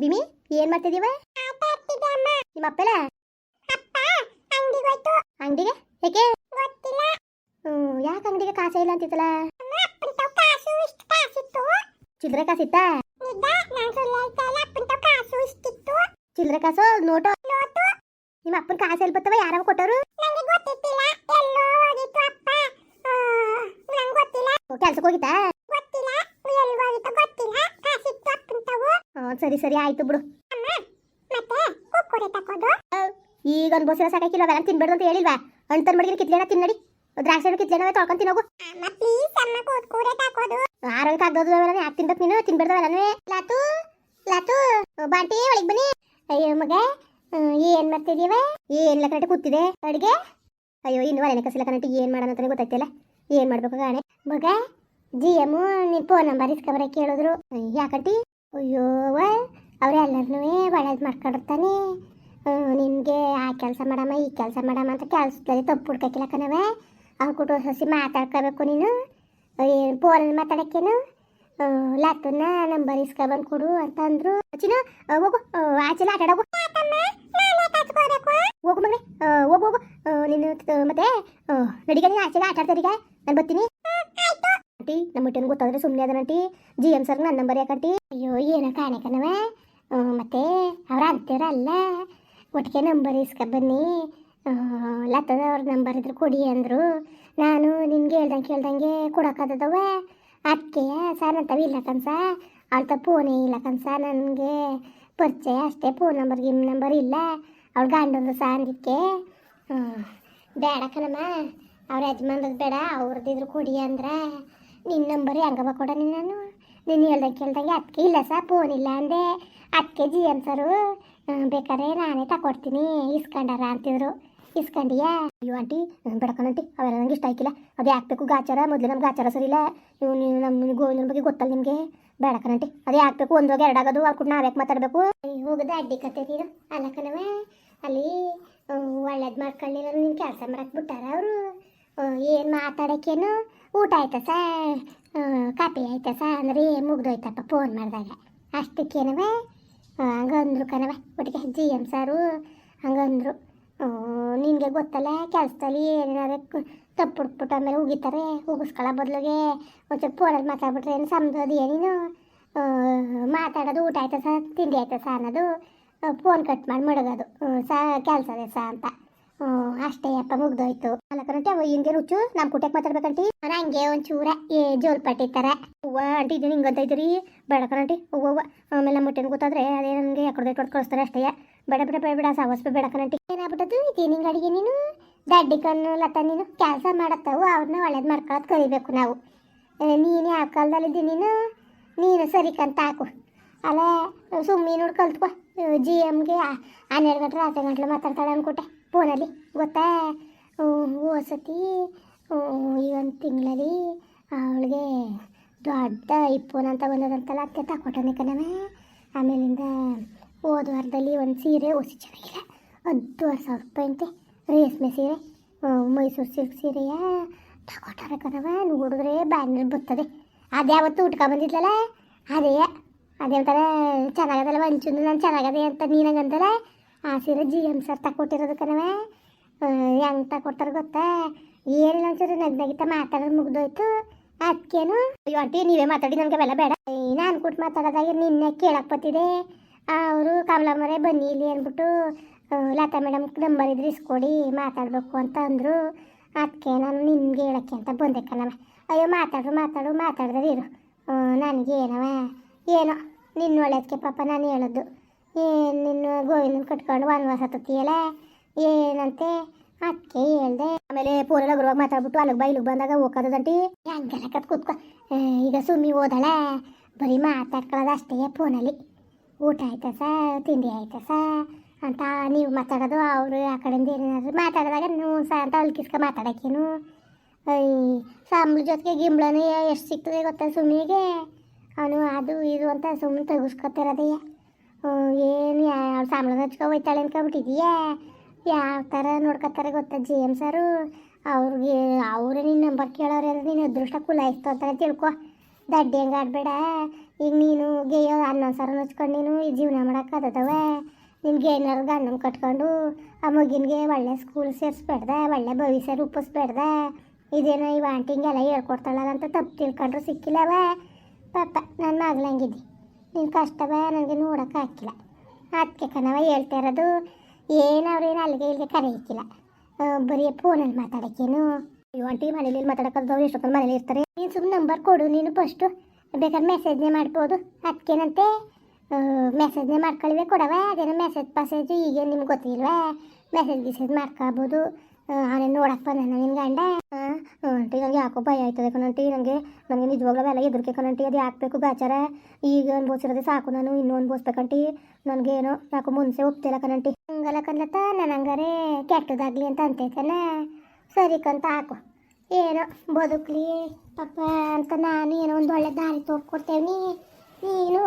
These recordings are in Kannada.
ಬಿಮಿ, ಏನ್ ಮಾಡ್ತಿದೀವ? ನಿಮ್ಮ ಅಪ್ಪಲ? ಅಂಗಡಿಗೆ? ಯಾಕೆ ಹ್ಮ್ ಯಾಕೆ ಅಂಗಡಿಗೆ ಕಾಸ ಇಲ್ಲ ಅಂತಿತ್ತಲ್ಲ ಚಿಲ್ಲರೆ ಕಾಸಿತ್ತಾ ಚಿಲ್ಲರೆ ಕಾಸು, ನೋಟು? ನಿಮ್ಮ ಅಪ್ಪನ ಕಾಸು ಎಲ್ಲಿ ಬರ್ತವ ಯಾರವ ಕೊಟ್ಟರು ಕೆಲ್ಸಕ್ಕೆ ಹೋಗಿತ್ತಾ? ಸರಿ ಸರಿ, ಆಯ್ತು ಬಿಡು. ಈಗ ಅನ್ಬೋಸಿರ ಸಾಕಾಕಿಲ್ಲ ಅವೆಲ್ಲ ತಿನ್ಬೇಡ ಅಂತ ಹೇಳಿಲ್ವಾ? ಅಣ್ಣ ತಂದು ಮಡಗಿನ ಕಿತ್ಲೇನ ತಿನ್ನಡಿ. ದ್ರಾಕ್ಷಿ ಹಣ್ಣು ಕಿತ್ಲೇನವೇ ತೊಳ್ಕೊಂಡು ತಿನ್ನೋಗು. ಆರೋಗ್ಯ ಆಗ್ದೋದು ಅವೆಲ್ಲ ಯಾಕೆ ತಿನ್ಬೇಕು ನೀನು? ತಿನ್ಬೇಡ್ದು ಅವೆಲ್ಲನೂ. ಲಾತು ಲಾತು, ಬಾಂಟಿ, ಒಳಗೆ ಬನ್ನಿ. ಅಯ್ಯೋ, ಮಗ ಏನ್ ಮಾಡ್ತಿದೀವ? ಏನ್ ಕರೆಕ್ಟ್ ಕೂತಿದೆ? ಅಡಿಗೆ? ಅಯ್ಯೋ, ಇನ್ನು ಒಳ್ಳೆ ಕಸಿಲ ಕರೆಕ್ಟ್ ಏನ್ ಮಾಡೋಣ ಅಂತಾನೆ ಗೊತ್ತಾಯ್ತಿಲ್ಲ ಏನ್ ಮಾಡ್ಬೇಕು ಗಾಣೆ ಮಗ ಜಿ ಎಂ ನಿನ್ ಫೋನ್ ನಂಬರ್ ಇಸ್ಕೊಬರ ಕೇಳಿದ್ರು. ಯಾಕಂಟಿ? ಅಯ್ಯೋ ಅವರೆಲ್ಲರನ್ನೂ ಒಳ್ಳೇದು ಮಾಡ್ಕೊಂಡಿರ್ತಾನೆ. ನಿನಗೆ ಆ ಕೆಲಸ ಮಾಡಮ್ಮ, ಈ ಕೆಲಸ ಮಾಡಮ್ಮ ಅಂತ ಕೆಲಸದಲ್ಲಿ ತಪ್ಪು ಹುಡ್ಕಕ್ಕಿಲ್ಲ ಕಣವೆ ಕೊಟ್ಟು ಸಸಿ ಮಾತಾಡ್ಕೋಬೇಕು ನೀನು. ಏನು ಫೋನಲ್ಲಿ ಮಾತಾಡೋಕ್ಕೇನು? ಲಾಟನ್ನ ನಂಬರ್ ಇಸ್ಕೊಬಂದು ಕೊಡು ಅಂತ ಅಂದರು. ಚಿನ್ನ ಹೋಗು ಆಚೆಲ್ಲ ಆಟ ಆಡೋಗು ಹೋಗು ಮಗನೇ ಹೋಗು ಹೋಗು. ನೀನು, ಮತ್ತೆ ನಡಿಗೆ ನೀನು ಆಚೆಲ್ಲ ಆಟ ನಾನು ಬರ್ತೀನಿ. ಆಂಟಿ ನಮ್ಮ ಹುಟ್ಟಿನ ಗೊತ್ತಾದ್ರೆ ಸುಮ್ಮನೆ ಅದನಂಟಿ ಜಿ ಎಂ ಸರ್ ನನ್ನ ನಂಬರ್ ಯಾಕಂಟಿ ಅಯ್ಯೋ ಏನೋ ಕಾಣೆ ಕಣವ ಆ, ಮತ್ತೆ ಅವ್ರ ಅಂತೀರಲ್ಲ. ಒಟ್ಟಿಗೆ ನಂಬರ್ ಇಸ್ಕ ಬನ್ನಿ. ಲತ್ತದ ಅವ್ರ ನಂಬರ್ ಇದ್ರೆ ಕೊಡಿ ಅಂದರು. ನಾನು ನಿನ್ಗೆ ಹೇಳ್ದಂಗೆ ಕೇಳ್ದಂಗೆ ಕೊಡೋಕ್ಕಾದದವ ಅದಕ್ಕೆ ಸರ್ ಅಂತವ ಇಲ್ಲ ಕನ್ಸ ಅವಳ್ತ ಫೋನೇ ಇಲ್ಲ ಕನ್ಸ ನನಗೆ ಪರಿಚಯ ಅಷ್ಟೇ. ಫೋನ್ ನಂಬರ್ ಗಿಮ್ ನಂಬರ್ ಇಲ್ಲ. ಅವಳು ಗಂಡಂದು ಸಹ ಅಂದಿಕ್ಕೆ ಬೇಡ ಕನಮ್ಮ ಅವ್ರ ಯಜಮಾನ್ರದ್ದು ಬೇಡ. ಅವ್ರದ್ದಿದ್ರು ಕೊಡಿ ಅಂದ್ರೆ. ನಿನ್ನ ನಂಬರ್ ಹೆಂಗವ ಕೊಡ ನಾನು? ನೀನು ಹೇಳ್ದಂಗೆ ಕೇಳ್ದಂಗೆ ಅದಕ್ಕೆ ಇಲ್ಲ ಸರ್ ಫೋನ್ ಇಲ್ಲ ಅಂದೆ. ಅದಕ್ಕೆ ಜಿ ಎಂ ಸರು ಬೇಕಾದ್ರೆ ನಾನೇ ತಗೊಡ್ತೀನಿ ಇಸ್ಕೊಂಡಾರ ಅಂತಿದ್ರು. ಇಸ್ಕೊಂಡಿಯಾ? ಅಯ್ಯೋ ಆಂಟಿ ಬೇಡಕಣಂಟಿ ಅವೆಲ್ಲ ನಂಗೆ ಇಷ್ಟ ಆಯ್ಕಿಲ್ಲ. ಅದು ಯಾಕೆ ಬೇಕು ಗಾಚಾರ? ಮೊದಲು ನಮ್ಗೆ ಗಾಚಾರ ಸರಿ ಇಲ್ಲ. ನೀವು ನೀವು ನಮ್ಮ ಗೋವಿನ ಬಗ್ಗೆ ಗೊತ್ತಲ್ಲ ನಿಮಗೆ. ಬೇಡಕಣಂಟಿ ಅದೇ ಯಾಕೆ ಬೇಕು? ಒಂದೋಗಿ ಎರಡಾಗೋದು ಅವ್ರು ನಾವ್ಯಾಕೆ ಮಾತಾಡಬೇಕು? ಹೋಗೋದು ಅಡ್ಡಿ ಕತೆ ನೀನು ಅಲ್ಲ ಕಣವೆ ಅಲ್ಲಿ ಒಳ್ಳೇದು ಮಾಡ್ಕೊಳ್ಳಿಲ್ಲ ನಿನ್ನ ಕೆಲಸ ಮಾಡಕ್ಕೆ ಬಿಟ್ಟಾರ ಅವರು? ಏನು ಮಾತಾಡೋಕ್ಕೇನು? ಊಟ ಆಯ್ತಾ ಸಾ? ಕಾಪಿ ಆಯ್ತಾ ಸಾ? ಅಂದ್ರೆ ಮುಗ್ದೋಯ್ತಪ್ಪ ಫೋನ್ ಮಾಡಿದಾಗ. ಅಷ್ಟಕ್ಕೇನವೆ? ಹಂಗಂದ್ರು ಕಣವೆ. ಒಟ್ಟಿಗೆ ಜಿ ಎಂ ಸಾರು ಹಂಗಂದ್ರು. ನಿನಗೆ ಗೊತ್ತಲ್ಲ, ಕೆಲಸದಲ್ಲಿ ಏನಾರ ತಪ್ಪು ಹುಡ್ಬಿಟ್ಟು ಆಮೇಲೆ ಉಗಿತಾರೆ ಉಗಿಸ್ಕೊಳ್ಳೋ ಬದಲಿಗೆ. ಒಂಚೂರು ಫೋನಲ್ಲಿ ಮಾತಾಡ್ಬಿಟ್ರೆ ಏನು ಸಮಜೋದು ಏನೇನು ಮಾತಾಡೋದು ಊಟ ಆಯ್ತಾ ಸಾ? ತಿಂಡಿ ಆಯ್ತಾ ಸಾ ಅನ್ನೋದು ಫೋನ್ ಕಟ್ ಮಾಡಿ ಮಡಗೋದು. ಸಾ, ಕೆಲಸದೇ ಸಾ ಅಂತ. ಅಷ್ಟೇ, ಅಪ್ಪ ಮುಗ್ದೋಯ್ತು. ಅಲ್ಲ ಕರಂಟಿ ಅವ ಹಿಂಗೆ ರುಚು ನಮ್ಮ ಕುಟಕ್ಕೆ ಮಾತಾಡ್ಬೇಕಂಟಿ ನಾನು ಹಂಗೆ ಒಂಚೂರ ಏ ಜೋಲ್ಪಟ್ಟಿ ತರ ಹೂವ ಆಂಟಿ ಇದು ಹಿಂಗಂತ ಇದ್ದೀರಿ. ಬೇಡ ಕರಂಟಿ ಆಮೇಲೆ ನಮ್ಮ ಮುಟ್ಟೆನ ಗೊತ್ತಾದ್ರೆ ಅದೇ ನನಗೆ ಯಾಕಡೆ ಕೊಟ್ಟು ಕಳಿಸ್ತಾರೆ ಅಷ್ಟೇ. ಬೇಡ ಬೇಡ ಬೇಡ ಬೇಡ ಸಾವಸ್ ಬೇಡ ಕರಂಟಿ ಏನಾಗ್ಬಿಟ್ಟದು ಇದೇನು ಹಿಂಗೆ ಅಡಿಗೆ ನೀನು? ದಡ್ಡಿ ಕಣ್ಣು, ಲತ ನೀನು? ಕೆಲಸ ಮಾಡತ್ತವು ಅವ್ರನ್ನ ಒಳ್ಳೇದು ಮಾಡ್ಕೊಳತ್ ಕಲಿಬೇಕು ನಾವು. ನೀನು ಯಾವ ಕಾಲದಲ್ಲಿದ್ದಿ ನೀನು? ನೀನು ಸರಿ ಕಂತ ಹಾಕು ಅಲ್ಲ ಸುಮ್ಮನೆ ನೋಡಿ ಕಲ್ತ್ಕೊ. ಜಿ ಎಮ್ಗೆ ಹನ್ನೆರಡು ಗಂಟೆ ಹತ್ತು ಗಂಟಲು ಮಾತಾಡ್ತಾಳೆ ಅನ್ಕೊಟ್ಟೆ. ಫೋನಲ್ಲಿ. ಗೊತ್ತಾ? ಓಸತಿ ಈ ಒಂದು ತಿಂಗಳಲ್ಲಿ ಅವಳಿಗೆ ದೊಡ್ಡ ಇಪ್ಪೋನ್ ಅಂತ ಬಂದದಂತಲ್ಲ, ಅತ್ತೆ ತಕೊಟ್ಟನೆ ಕಣವೆ ಆಮೇಲಿಂದ ಹೋದ ವಾರದಲ್ಲಿ ಒಂದು ಸೀರೆ ಹೊಸಿ ಚೆನ್ನಾಗಿಲ್ಲ ಹತ್ತುವರೆ ಸಾವಿರ ರೂಪಾಯಿ ಅಂತೆ, ರೇಷ್ಮೆ ಸೀರೆ. ಮೈಸೂರು ಸಿಲ್ಕ್ ಸೀರೆಯ? ತಗೊಟ್ಟಾರೆ ಕಣವ ನೋಡಿದ್ರೆ ಬ್ಯಾನರ್ ಬರ್ತದೆ ಅದೇ ಅದ್ಯಾವತ್ತು ಉಟ್ಕೊ ಬಂದಿದ್ಲಲ್ಲ? ಅದೇ ಅದೇ ಒಂಥರ ಚೆನ್ನಾಗದಲ್ಲ ಒಂಚೂರು ನಾನು ಚೆನ್ನಾಗದೆ ಅಂತ ನೀನಂಗಂದಲ್ಲ ಆ ಸೀರೆ ಜಿ ಎಂ ಸರ್ ತಕೊಟ್ಟಿರೋದು ಕಣವೆ ಹೆಂಗೆ ತಕೊಡ್ತಾರೆ ಗೊತ್ತಾ? ಏನಿಲ್ಲ ಒಂಚೂರು ನಗ್ನಗಿತ ಮಾತಾಡೋದು ಮುಗ್ದೋಯ್ತು. ಅದಕ್ಕೇನು ಅಯ್ಯೋ ನೀವೇ ಮಾತಾಡಿ, ನನಗೆ ಅವೆಲ್ಲ ಬೇಡ. ನಾನು ಕೊಟ್ಟು ಮಾತಾಡೋದಾಗಿ ನಿನ್ನೆ ಕೇಳಕ್ಕೆ ಬತ್ತಿದೆ ಅವರು ಕಮಲಮ್ಮರೇ ಬನ್ನಿ ಇಲ್ಲಿ ಅಂದ್ಬಿಟ್ಟು ಲತಾ ಮೇಡಮ್ ನಂಬರ್ ಇದ್ರೆ ಇಸ್ಕೊಡಿ, ಮಾತಾಡಬೇಕು ಅಂತ ಅಂದರು. ಅದಕ್ಕೆ ನಾನು ನಿನ್ಗೆ ಹೇಳಕ್ಕೆ ಅಂತ ಬಂದೆ ಕಣವ ಅಯ್ಯೋ ಮಾತಾಡ್ರು ಮಾತಾಡು ಮಾತಾಡಿದ್ರೆ ಇರು. ನನಗೆ ಏನವ ಏನೋ ನಿನ್ನ ಒಳ್ಳೇದಕ್ಕೆ ಪಾಪ ನಾನು ಹೇಳೋದು. ಏನು ನಿನ್ನ ಗೋವಿಂದನ್ ಕಟ್ಕೊಂಡು ವನವಾಸ ತತ್ತಿಯಲ್ಲ ಏನಂತೆ? ಅದಕ್ಕೆ ಹೇಳ್ದೆ. ಆಮೇಲೆ ಪೂರೆಲ್ಲ ಗುರುವಾಗ ಮಾತಾಡ್ಬಿಟ್ಟು ಅಲ್ಲಿಗೆ ಬೈಲಿಗೆ ಬಂದಾಗ ಹೋಗೋದಂಟಿ ಹಂಗೆಲ್ಲ ಕತ್ ಕೂತ್ಕೊ. ಈಗ ಸುಮ್ಮಿ ಹೋದಳ? ಬರೀ ಮಾತಾಡ್ಕೊಳ್ಳೋದು ಅಷ್ಟೇ ಫೋನಲ್ಲಿ. ಊಟ ಆಯ್ತಾ ಸಾ? ತಿಂಡಿ ಆಯ್ತಾ ಸಾ? ಅಂತ ನೀವು ಮಾತಾಡೋದು, ಅವರು ಆ ಕಡೆಯಿಂದ ಏನಾದರೂ ಮಾತಾಡಿದಾಗ ನೀವು ಸಾ ಅಂತ ಅಲ್ಕಿಸ್ಕ ಮಾತಾಡೋಕ್ಕೇನು ಸಂಬಳ ಜೊತೆಗೆ ಗಿಂಬ್ಳನೇ ಎಷ್ಟು ಸಿಗ್ತದೆ ಗೊತ್ತಾ ಸುಮ್ಮಿಗೆ ಅವನು ಅದು ಇದು ಅಂತ ಸುಮ್ಮನೆ ತೆಗಿಸ್ಕೊತಿರೋದೇ ಏನು ಯಾವ ಸಂಬಳ ಹಚ್ಕೊ ಹೋಯ್ತಾಳೆ ಅನ್ಕೊಬಿಟ್ಟಿದೀಯಾ ಯಾವ ಥರ ನೋಡ್ಕೊತಾರೆ ಗೊತ್ತಾ ಜಿ ಎಂ ಸರು? ಅವ್ರಿಗೆ ಅವರೇ ನಿನ್ನ ನಂಬರ್ ಕೇಳೋರೆ ಅಂದ್ರೆ ನೀನು ಅದೃಷ್ಟ ಕುಲಾಯಿಸ್ತು ಅಂತಾರೆ ತಿಳ್ಕೊ. ದಡ್ಡಿ ಹೆಂಗೆ ಆಡಬೇಡ. ಈಗ ನೀನು ಗೇಯೋ ಅನ್ನ ಸರ ಹಚ್ಕೊಂಡು ನೀನು ಈ ಜೀವನ ಮಾಡೋಕ್ಕಾಗತ್ತವ ನಿನ್ಗೆ ಏನಾರು ಗಂಡನ ಕಟ್ಕೊಂಡು ಆ ಮಗಿನಿಗೆ ಒಳ್ಳೆ ಸ್ಕೂಲ್ ಸೇರಿಸ್ಬೇಡ್ದೆ, ಒಳ್ಳೆ ಭವಿಷ್ಯ ರೂಪಿಸ್ಬೇಡ್ದ. ಇದೇನೋ ಈ ಆಂಟಿಂಗೆಲ್ಲ ಹೇಳ್ಕೊಡ್ತಾಳಲ್ಲ ಅಂತ ತಪ್ಪು ತಿಳ್ಕೊಂಡ್ರು ಸಿಕ್ಕಿಲ್ಲವ. ಪಾಪ ನನ್ನ ಮಗಳಂಗಿದ್ದಿ ನಿನ್ನ ಭಯ ನನಗೆ ನೋಡೋಕೆ ಹಾಕಿಲ್ಲ. ಅದಕ್ಕೆ ಕಣವ ಹೇಳ್ತಾ ಇರೋದು, ಏನು ಅವ್ರೇನು ಅಲ್ಲಿಗೆ ಇಲ್ಲಿಗೆ ಕರೆಯಕ್ಕಿಲ್ಲ ಬರೀ ಫೋನಲ್ಲಿ ಮಾತಾಡೋಕ್ಕೇನು? ಅಯ್ಯೋ ಆಂಟಿ ಮನೇಲಿ ಮಾತಾಡೋಕ್ಕಲ್ದವ್ರು ಎಷ್ಟೊತ್ತಲ್ಲಿ ಮನೇಲಿ ಇರ್ತಾರೆ. ನೀನು ಸುಮ್ಮನೆ ನಂಬರ್ ಕೊಡು, ನೀನು ಫಸ್ಟು ಬೇಕಾದ್ರೆ ಮೆಸೇಜ್ನೇ ಮಾಡ್ಬೋದು. ಅದಕ್ಕೇನಂತೆ ಮೆಸೇಜ್ನೇ ಮಾಡ್ಕೊಳ್ಳಿವೆ ಕೊಡವ ಅದೇನೋ ಮೆಸೇಜ್ ಪಸೇಜು ಈಗೇನು ನಿಮ್ಗೆ ಗೊತ್ತಿಲ್ವಾ? ಮೆಸೇಜ್ ಗಿಸೇಜ್ ಮಾಡ್ಕೊಬೋದು ಅವನೇನು ನೋಡಪ್ಪ ನನ್ನ ನಿನ್ನ ಗಂಡ? ಆಂಟಿ ನನಗೆ ಯಾಕೋ ಭಯ ಆಯ್ತದೆ ಕಣಂಟಿ ನನಗೆ ನನಗೆ ನಿಜವಾಗ್ಲೂ ಎಲ್ಲ ಎದುರಿಕೆ ಕಣಂಟಿ, ಅದು ಯಾಕಬೇಕು ಬೇಚಾರ ಈಗ ಅನ್ಬೋಸಿರೋದೇ ಸಾಕು ನಾನು ಇನ್ನೂ ನನಗೆ ಏನೋ ಯಾಕೋ ಮುನ್ಸೆ ಒಪ್ತಿಲ್ಲ ಕಣಂಟಿ. ಹಂಗಲ್ಲ ಕನ್ಲತ್ತ ನಾನು ಹಂಗಾರೆ ಕೆಟ್ಟದಾಗ್ಲಿ ಅಂತ ಅಂತೈತಲ್ಲ? ಸರಿ ಕಂತ ಹಾಕು. ಏನೋ, ಬದುಕ್ಲಿ, ಪಾಪ ಅಂತ ನಾನು ಏನೋ ಒಂದು ಒಳ್ಳೆ ದಾರಿ ತೋರ್ಕೊಡ್ತೇವೆ ನೀನು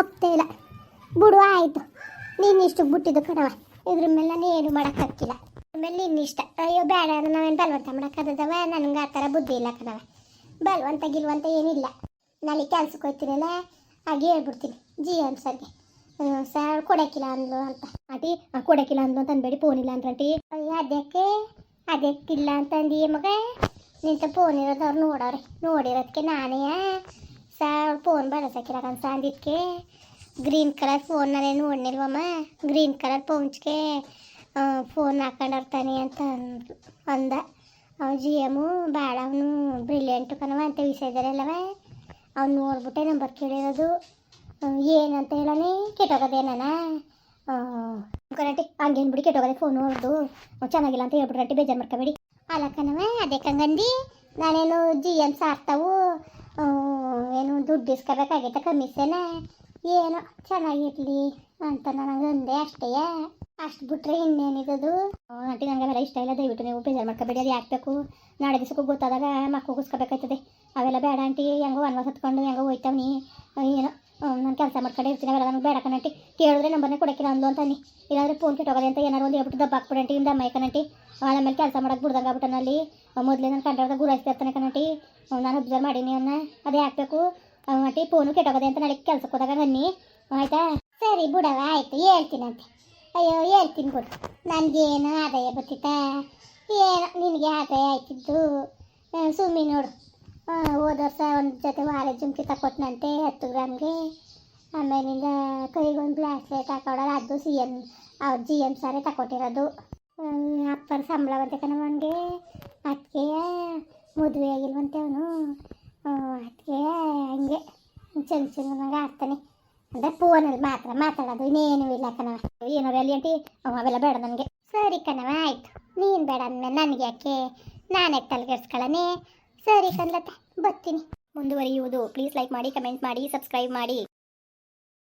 ಒಪ್ತೇ ಇಲ್ಲ. ಬಿಡು, ಆಯಿತು. ನೀನು ಇಷ್ಟು ಬಿಟ್ಟಿದ್ದು ಕಣವ ಇದ್ರ ಮೇಲೆ ನಾನು ಏನು ಮಾಡೋಕ್ಕಾಗಿಲ್ಲ ಆಮೇಲೆ ನಿನ್ನ ಇಷ್ಟ ಅಯ್ಯೋ, ಬೇಡ ನಾವೇನು ಬಲವಂತ ಮಾಡೋಕ್ಕದವ ನನಗೆ ಆ ಥರ ಬುದ್ಧಿ ಇಲ್ಲ ಕಣವ ಬಲವಂತ, ಗಿಲ್ವಂತ ಏನಿಲ್ಲ. ನಾಳೆ ಕೆಲ್ಸಕ್ಕೆ ಹೋಗ್ತೀನಲ್ಲ ಹಾಗೆ ಹೇಳ್ಬಿಡ್ತೀನಿ. ಜಿ ಎಂ ಸರ್ಗೆ. ಸರ್ ಕೊಡಕ್ಕಿಲ್ಲ ಅಂದ್ಲು ಅಂತ. ಆಂಟಿ ಕೊಡಕ್ಕಿಲ್ಲ ಅಂದ್ಲು ಅಂತ ಅನ್ಬೇಡಿ ಫೋನ್ ಇಲ್ಲ ಅಂತ ಆಂಟಿ. ಅಯ್ಯ ಅದಕ್ಕೆ ಅದಕ್ಕಿಲ್ಲ ಅಂತಂದು ಮಗ? ನಿಂತ ಫೋನ್ ಇರೋದವ್ರು ನೋಡವ್ರೆ. ನೋಡಿರೋದಕ್ಕೆ ನಾನೇ ಸರ್ ಫೋನ್ ಬಳಸಕ್ಕಿಲ್ಲ ಅಂತ ಅಂದಿದ್ದಕ್ಕೆ ಗ್ರೀನ್ ಕಲರ್ ಫೋನ್ ಫೋನ್ನಲ್ಲೇ ನೋಡ್ನಿಲ್ವಮ್ಮ? ಗ್ರೀನ್ ಕಲರ್ ಪೌಂಚ್ಗೆ ಫೋನ್ ಹಾಕೊಂಡಿರ್ತಾನೆ ಅಂತ ಅಂದ್ಲು. ಅಂದ, ಅವ ಜಿ ಎಮು ಭಾಳ ಅವನು ಬ್ರಿಲಿಯಂಟು ಕಣವ ಅಂತ ವಿಷಯದಲ್ಲವ ಅವ್ನು ನೋಡ್ಬಿಟ್ಟೆ ನಂಬರ್ ಕೇಳಿರೋದು. ಏನಂತ ಹೇಳನೆ ನಾನ? ಕರೆಕ್ಟಿ ಹಂಗೇನು ಬಿಡಿ ಕೆಟ್ಟೋಗದೆ ಫೋನ್ ನೋಡ್ದು ಚೆನ್ನಾಗಿಲ್ಲ ಅಂತ ಹೇಳ್ಬಿಟ್ರೆ ಬೇಜಾರು ಮಾಡ್ಕೋಬೇಡಿ. ಅಲ್ಲ ಕಣವ ಅದೇ ನಾನೇನು ಜಿ ಎಂ ಸಾರ್ತಾವು ಏನು ದುಡ್ಡು ಇಸ್ಕೋಬೇಕಾಗೈತೆ ಕಮಿಷನ? ಏನೋ ಚೆನ್ನಾಗಿರಲಿ ಅಂತ ನನಗೆ ಅಂದೆ ಅಷ್ಟೇ. ಅಷ್ಟು ಬಿಟ್ರೆ ಇನ್ನೇನಿದದು? ಆಂಟಿ ನನಗೆ ಅವೆಲ್ಲ ಇಷ್ಟ ಇಲ್ಲ, ದಯವಿಟ್ಟು ನೀವು ಬೇಜಾರು ಮಾಡ್ಕೋಬೇಡಿ, ಅದು ಯಾಕಬೇಕು ನಾಳೆ ದಿವಸಕ್ಕೂ ಗೊತ್ತಾದಾಗ ಮಕ್ಕಳು ಕುಸ್ಕೋಬೇಕಾಯ್ತದೆ ಅವೆಲ್ಲ ಬೇಡ ಆಂಟಿ, ಹೆಂಗೋ ವನವಾಸ ಹತ್ಕೊಂಡು ಹೆಂಗೋ ಹೋಯ್ತಾವ್ನಿ. ಏನೋ ನಾನು ಕೆಲಸ ಮಾಡ್ಕೊಂಡು ಇರ್ತೀನಿ, ಅವೆಲ್ಲ ನನಗೆ ಬೇಡ ಕಣಂಟಿ ಕೇಳಿದ್ರೆ ನಂಬರ್ನೇ ಕೊಡಕ್ಕಿಲ್ಲ ಅಂದ್ಲು ಅಂತಾನೆ ಇಲ್ಲಾಂದ್ರೆ ಫೋನ್ ಕೆಟ್ಟೋಗದೆ ಅಂತ ಏನಾರು ಒಂದು ಹೇಳ್ಬಿಟ್ಟು ದಬ್ಬ ಹಾಕ್ಬಿಡಂಟಿ ಇಂದ ಅಮ್ಮ ಕಣಂಟಿ ಆಮೇಲೆ ಕೆಲಸ ಮಾಡಕ್ಕೆ ಬಿಡ್ದಂಗೆ ಆಗ್ಬಿಟ್ಟನಲ್ಲಿ ಮೊದಲೇ ನಾನು ಕಂಡ್ರದ ಗುರಾಯಿಸ್ತಾ ಇರ್ತಾನೆ ಕಣಂಟಿ ನಾನು ಅಬ್ಸರ್ವ್ ಮಾಡೀನಿ ಅವನ್ನ ಅದೇ ಹಾಕ್ಬೇಕು ಆಂಟಿ ಫೋನು ಕೆಟ್ಟೋಗದೆ ಅಂತ ನಾಳೆ ಕೆಲ್ಸಕ್ಕೆ ಹೋದಾಗ ಬನ್ನಿ ಆಯ್ತಾ? ಸರಿ ಬಿಡವ ಆಯ್ತು ಹೇಳ್ತೀನಂತೆ ಅಯ್ಯೋ, ಹೇಳ್ತೀನಿ ಬಿಡು ನನಗೇನು ಆದಾಯ ಬರ್ತಿತ್ತ? ಏನೋ ನಿನಗೆ ಆದಾಯ ಆಯ್ತಿದ್ದು ಸುಮ್ಮನೆ ನೋಡು. ಹೋದ ವರ್ಷ ಒಂದು ಜೊತೆ ವಾರ ಜುಮ್ಕಿ ತಕೊಟ್ನಂತೆ ಹತ್ತು ಗ್ರಾಮ್ಗೆ. ಆಮೇಲಿಂದ ಕೈಗೊಂದು ಬ್ಲಾಸ್ಲೆಟ್ ಹಾಕೊಡೋದು, ಅದು ಸಿ ಎಂ ಅವ್ರು ಜಿ ಎಂ ಸಾರೇ ತಕೊಟ್ಟಿರೋದು ಅಪ್ಪನ ಸಂಬಳ ಬಂತೆ ಕಣ ಅವನಿಗೆ. ಅದಕ್ಕೆ ಮದುವೆ ಆಗಿಲ್ವಂತೆ ಅವನು. ಅದಕ್ಕೆ ಹಂಗೆ. ಚಂದ ಚಂದ ಆಡ್ತಾನೆ ಅಂದರೆ ಫೋನಲ್ಲಿ ಮಾತ್ರ, ಮಾತಾಡೋದು ಇನ್ನೇನು ಇಲ್ಲ ಕಣವ ಏನೋ ವ್ಯಾಲಿಯಂಟಿ ಅವೆಲ್ಲ ಬೇಡ ನನಗೆ. ಸರಿ ಕಣವ ಆಯ್ತು. ನೀನು ಬೇಡ ಅಂದಮೇಲೆ ನನಗೆ ಯಾಕೆ? ನಾನೇ ತಲೆಗೆಡ್ಸ್ಕೊಳ್ಳನೆ ಸರಿ ಕನ್ಲತ್ತೆ ಬರ್ತೀನಿ. ಮುಂದುವರಿಯುವುದು. ಪ್ಲೀಸ್ ಲೈಕ್ ಮಾಡಿ ಕಮೆಂಟ್ ಮಾಡಿ ಸಬ್ಸ್ಕ್ರೈಬ್ ಮಾಡಿ.